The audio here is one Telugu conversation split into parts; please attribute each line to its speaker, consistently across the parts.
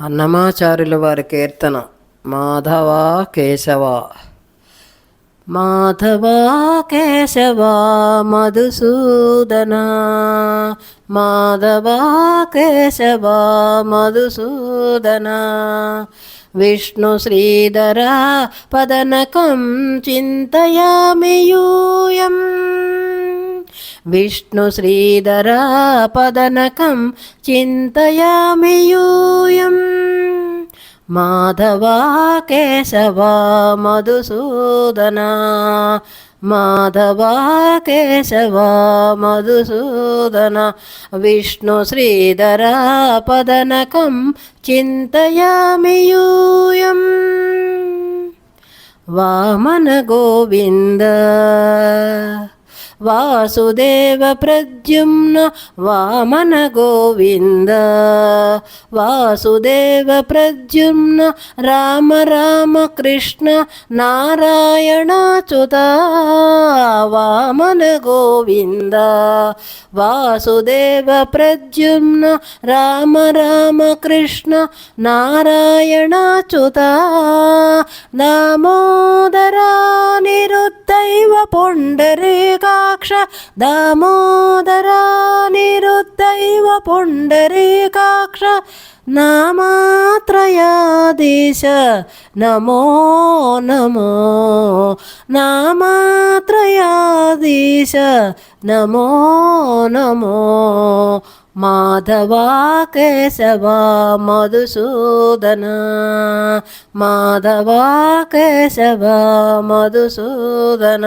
Speaker 1: అన్నమాచార్యుల వారి కీర్తన మాధవ కేశవ. మాధవ కేశవ మధుసూదన. మాధవ కేశవ మధుసూదన. విష్ణు శ్రీధర పదనకం చింతయామి యూయం. విష్ణు శ్రీధర పదనకం చింతయామి యూయం మాధవ కేశవ మధుసూదన. మాధవ కేశవ మధుసూదన. విష్ణు శ్రీధర పదనకం చింతయామి యూయం వామన గోవింద. వాసుదేవ ప్రద్యుమ్న వామన గోవింద. వాసుదేవ ప్రద్యుమ్న రామ రామ కృష్ణ నారాయణాచ్యుత వామన గోవింద. వాసుదేవ ప్రద్యుమ్న రామ రామ కృష్ణ నారాయణాచ్యుత. దామోదరా నిరుద్దైవ పుండరీకాక్ష దామోదరా నిరుద్దైవ పుండరీకాక్ష నామాత్రయాదేశ నమో నమో నామాత్రయాదేశ నమో నమో మాధవ కేశవ మధుసూదన మాధవ కేశవ మధుసూదన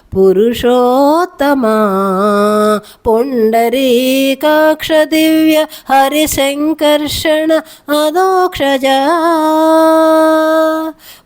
Speaker 1: చింతయామి యూయం పురుషోత్తమా పుండరీకాక్ష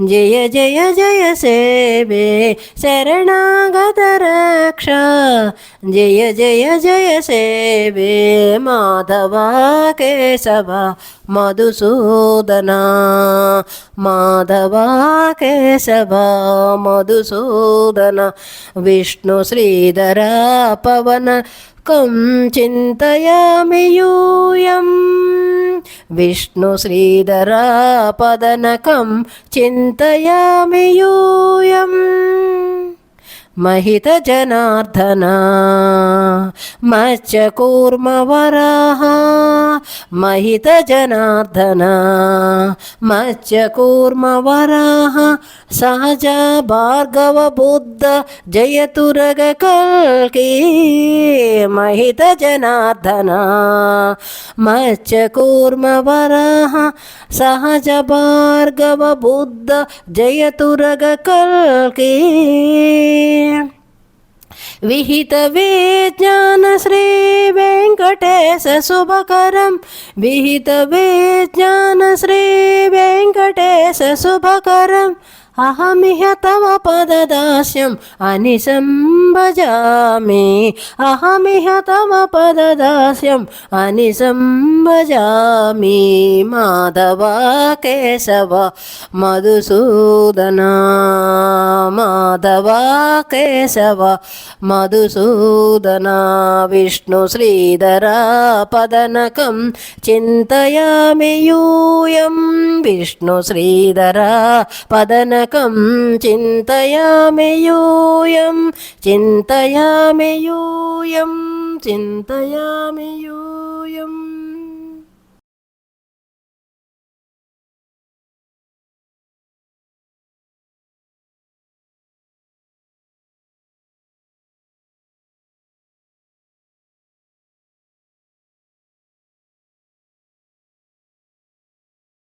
Speaker 1: జయ జయ జయ సేవే శరణాగత రక్ష. జయ జయ జయ సేవే మాధవ కేశవ మధుసూదన. మాధవ కేశవ మధుసూదన. విష్ణు శ్రీధర పవన కం చింతయామి యూయం. విష్ణు శ్రీధర పదనకం చింతయామి యూయం. महितजनार्दना। मच्चकूर्मवराः कूर्म वरा सहज भार्गव बुद्ध। जय तुरग कलकी। महित जनार्दना रगकल्की कूर्म वरा सहज भार्गव बुद्ध। जय तुर्ग कल रगकल्की विहित विज्ञान श्री वेंकटेश शुभकरम विहित विज्ञान श्री वेंकटेश शुभकरम అహమిహ తవ పదదాస్యం అని సంభజామి అహమిహ తవ పదదాస్యం అని సంభజామి మాధవ కేశవ మధుసూదన. మాధవ కేశవ మధుసూదన. విష్ణు శ్రీధర పదనకం చింతయామి యూయం. విష్ణు శ్రీధర పదనకం చింతయామి యూయం చింతయామి యూయం చింతయామి యూయం